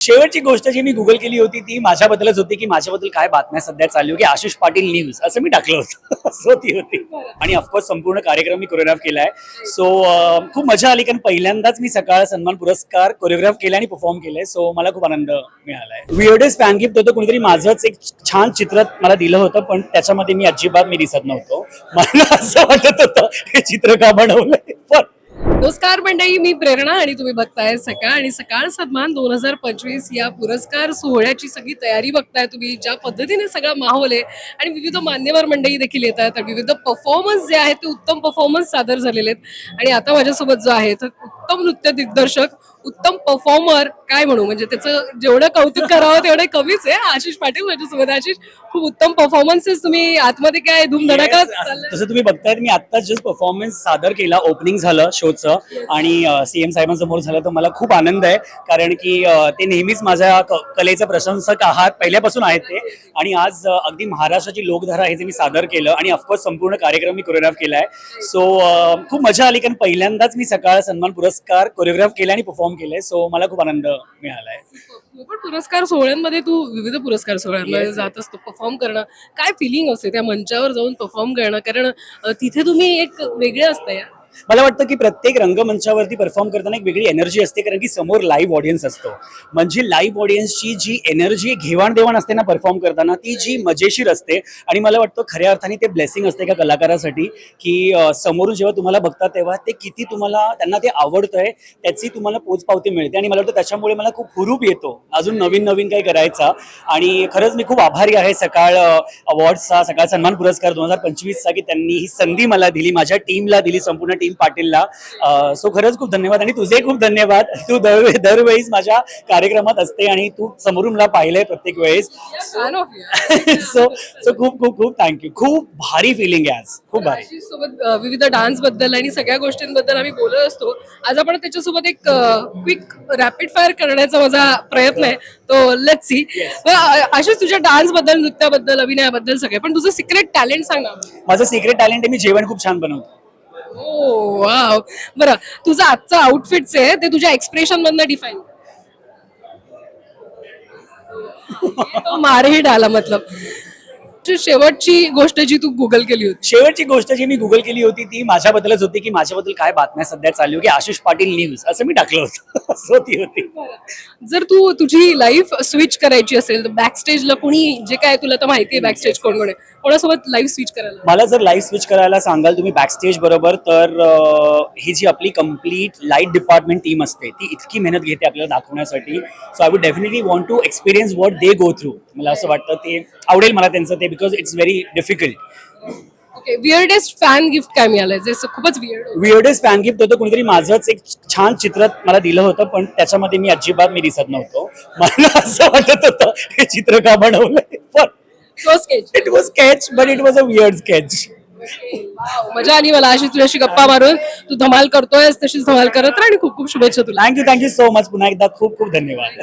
शेवटची गोष्ट जी मी गुगल केली होती ती माझ्याबद्दलच होती की माझ्याबद्दल काय बातम्या सध्या चालू आहे की आशिष पाटील न्यूज असं मी टाकलं होतं. सो ती होती. आणि ऑफकोर्स संपूर्ण कार्यक्रम मी कोरिओग्राफ केलाय. सो खूप मजा आली कारण पहिल्यांदाच मी सकाळ सन्मान पुरस्कार कोरिओग्राफ केला आणि परफॉर्म केलाय. सो मला खूप आनंद मिळालाय. विअर्डेस्ट फॅन गिफ्ट होतं कुणीतरी माझंच एक छान चित्र मला दिलं होतं पण त्याच्यामध्ये मी अजिबात मी दिसत नव्हतो. मला असं वाटत होतं हे चित्र का बनवलंय? नमस्कार मंडळी मी प्रेरणा आणि तुम्ही बघताय सकाळ आणि सकाळ सन्मान दोन हजार पंचवीस या पुरस्कार सोहळ्याची सगळी तयारी बघताय तुम्ही ज्या पद्धतीने सगळा माहोल आहे आणि विविध मान्यवर मंडळी देखील येत आहेत विविध परफॉर्मन्स जे आहेत ते उत्तम परफॉर्मन्स सादर झालेले आहेत. आणि आता माझ्यासोबत जो आहे तर उत्तम नृत्य दिग्दर्शक उत्तम परफॉर्मर काय म्हणू? म्हणजे त्याचं जेवढं कौतुक करावं तेवढं कमीच आहे. आशिष पाटील माझ्यासोबत. आहे. आशिष खूप उत्तम परफॉर्मन्सेस तुम्ही आतमध्ये काय धूमधडाका? तसं तुम्ही बघतायत मी आत्ताच जस्ट परफॉर्मन्स सादर केला ओपनिंग झालं शोचं आणि सीएम साहेबांसमोर झालं तर मला खूप आनंद आहे. कारण की ते नेहमीच माझ्या कलेचे प्रशंसक आहात. पहिल्यापासून आहेत ते. आणि आज अगदी महाराष्ट्राची लोकधारा हे जे मी सादर केलं. आणि ऑफकोर्स संपूर्ण कार्यक्रम मी कोरिओग्राफ केलाय. सो खूप मजा आली कारण पहिल्यांदाच मी सकाळ सन्मान पुरस्कार कोरिओग्राफ केला आणि परफॉर्म केलाय सो मला खूप आनंद मिळालाय. पण पुरस्कार सोहळ्यांमध्ये तू विविध पुरस्कार सोहळ्यांमध्ये जात असतो परफॉर्म करणं. काय फिलिंग असते त्या मंचावर जाऊन परफॉर्म करणं? कारण अ, तिथे तुम्ही एक वेगळे असता या. मला वाटतं की प्रत्येक रंगमंचावरती परफॉर्म करताना एक वेगळी एनर्जी असते कारण की समोर लाईव्ह ऑडियन्स असतो. म्हणजे लाईव्ह ऑडियन्सची जी एनर्जी घेवाणदेवाण असते ना परफॉर्म करताना ती जी मजेशीर असते. आणि मला वाटतं खऱ्या अर्थाने ते ब्लेसिंग असते का कलाकारासाठी की समोरून जेव्हा तुम्हाला बघतात तेव्हा ते किती तुम्हाला त्यांना ते आवडतंय त्याची तुम्हाला पोचपावती मिळते. आणि मला वाटतं त्याच्यामुळे मला खूप हुरूप येतो अजून नवीन नवीन काही करायचा. आणि खरंच मी खूप आभारी आहे सकाळ अवॉर्डचा सकाळ सन्मान पुरस्कार दोन हजार पंचवीसचा की त्यांनी ही संधी मला दिली माझ्या टीमला दिली संपूर्ण टीम पाटीलला. सो खरंच खूप धन्यवाद आणि तुझे खूप धन्यवाद. तू दरवे दरवेळीस माझ्या कार्यक्रमात असते आणि तू समोरून मला पाहिलंय प्रत्येक वेळेस. सो सो खूप खूप खूप थँक्यू खूप भारी फिलिंग आहे आज. खूप भारी. सोबत विविध डान्सबद्दल आणि सगळ्या गोष्टींबद्दल आम्ही बोलत असतो. आज आपण त्याच्यासोबत एक क्विक रॅपिड फायर करण्याचा माझा प्रयत्न आहे. तो लेट सी आशिष तुझ्या डान्सबद्दल नृत्याबद्दल अभिनयाबद्दल सगळे पण तुझं सिक्रेट टॅलेंट सांग ना. माझं सिक्रेट टॅलेंट आहे मी जेवण खूप छान बनवतो. Oh wow. बरं तुझं आजचं आउटफिटच आहे ते तुझ्या एक्सप्रेशन मधनं डिफाईन मारही आला मतलब. शेवटची गोष्ट जी तू गुगल केली होती. शेवटची गोष्ट जी मी गुगल केली होती ती माझ्याबद्दलच होती की माझ्याबद्दल काय बातम्या सध्या चालू आहे की आशिष पाटील न्यूज असं मी टाकलं होतं. सो ती होती. जर तू तुझी लाईफ स्विच करायची असेल तर बॅक स्टेजला कोणी जे काय तुला तर माहिती आहे बॅक स्टेज कोण कोण आहे कोणासोबत लाईफ स्विच करायला? मला जर लाईव्ह स्विच करायला सांगाल तुम्ही बॅकस्टेज बरोबर तर ही जी आपली कंप्लीट लाइट डिपार्टमेंट टीम असते ती इतकी मेहनत घेते आपल्याला दाखवण्यासाठी. So I would definitely want to experience what they go through मला असं वाटतं ते आवडेल मला त्यांचं ते because it's very difficult okay fan gift काय जे असं खूपच विअर्डेस्ट फॅन गिफ्ट होतं कुणीतरी माझंच एक छान चित्र मला दिलं होतं पण त्याच्यामध्ये मी अजिबात मी दिसत नव्हतो. मला असं वाटत होतं हे चित्र का बनवलंय? पण it was sketch but it was a weird sketch मजा आली मला अशी तुझ्याशी गप्पा मारून. तू धमाल करतोयस तशीच धमाल करत राहा आणि खूप खूप शुभेच्छा तुला. थँक्यू थँक्यू सो मच पुन्हा एकदा खूप खूप धन्यवाद.